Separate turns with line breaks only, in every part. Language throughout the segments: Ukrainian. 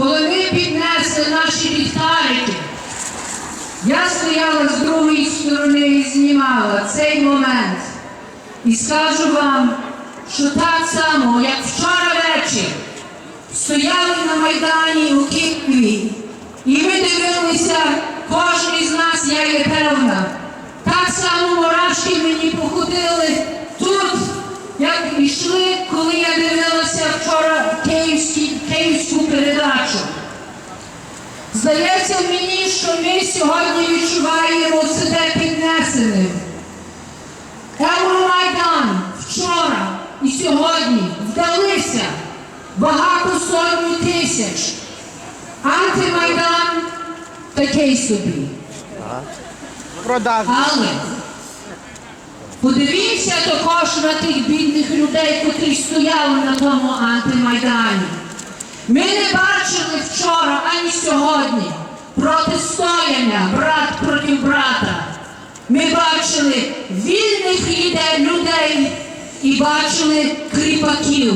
коли ми піднесли наші ліхтарики, я стояла з другої сторони і знімала цей момент. І скажу вам, що так само, як вчора вечір, стояли на Майдані у Києві, і ми дивилися, кожен із нас, я є певна. Так само мурашки мені походили тут, як йшли, коли я дивилася вчора київські, київську передачу. Здається мені, що ми сьогодні відчуваємо себе піднесеним. Евромайдан вчора і сьогодні вдалися багато сотні тисяч. Антимайдан такий собі. Але подивіться також на тих бідних людей, котрі стояли на тому антимайдані. Ми не бачили вчора ані сьогодні протистояння брат проти брата. Ми бачили вільних людей і бачили кріпаків.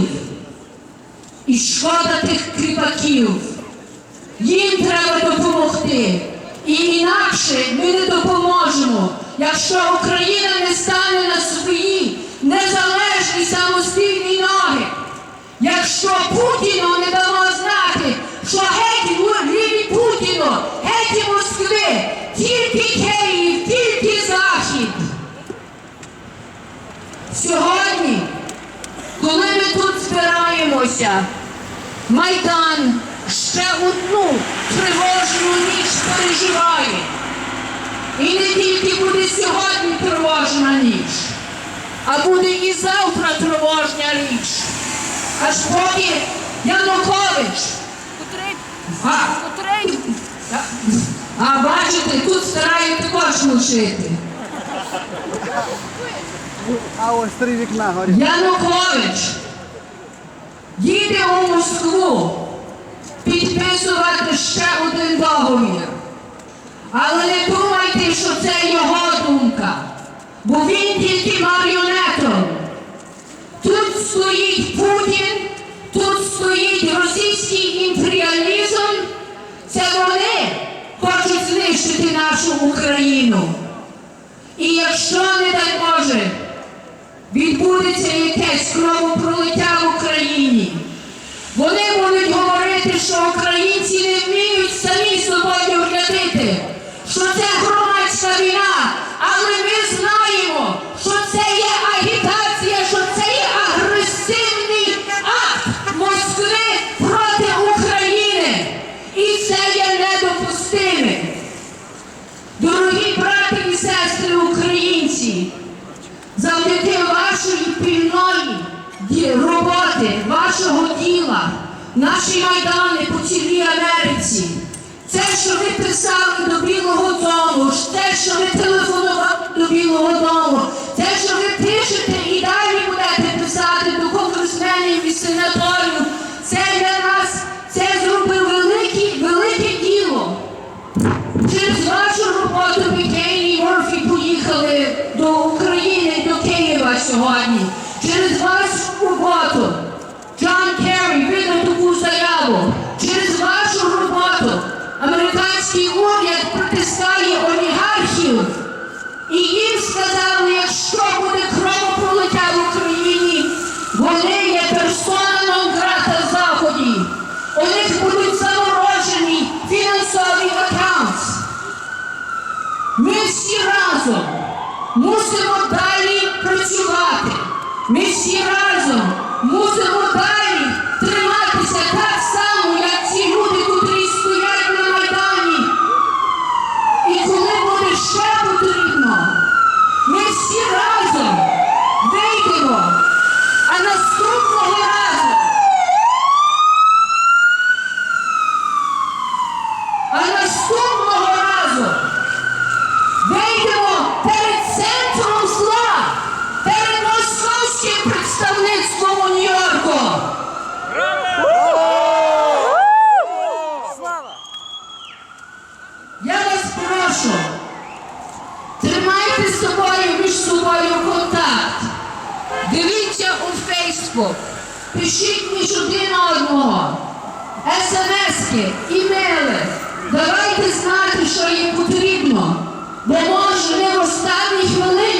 І шкода тих кріпаків. Їм треба допомогти. І інакше ми не допоможемо, якщо Україна не стане на свої незалежні самостійні ноги. Якщо Путіну не що геть ліві Путіну, геть Москви, тільки Київ, тільки Захід. Сьогодні, коли ми тут збираємося, Майдан ще одну тривожну ніч переживає. І не тільки буде сьогодні тривожна ніч, а буде і завтра тривожна ніч. Аж поки Янукович. А, а бачите, тут старають також лишити.
А ось три вікна горять.
Янукович їде у Москву підписувати ще один договір. Але не думайте, що це його думка, бо він знищити нашу Україну. І якщо, не дай Боже, відбудеться якесь кровопролиття в Україні. Вони будуть говорити, що українці не вміють сестри українці, завдяки вашої пільної роботи, вашого діла, наші майдани по цілій Америці, це, що ви писали до Білого Дому, те, що ви телефонували до Білого Дому, те, що ви пишете поїхали до України, до Києва сьогодні. Через вашу роботу Джон Керрі видав таку заяву. Через вашу роботу американський уряд притискає олігархів. І їм сказали, якщо буде кровопролиття в Україні, вони є персона нон грата в Заході. У них будуть заморожені фінансові аккаунти. Ми всі разом мусимо далі працювати. Ми всі разом мусимо прошу, тримайте з собою між собою контакт. Дивіться у Фейсбук, пишіть між один одного, смски, імейли. Давайте знати, що їм потрібно, бо може не в останній хвилині.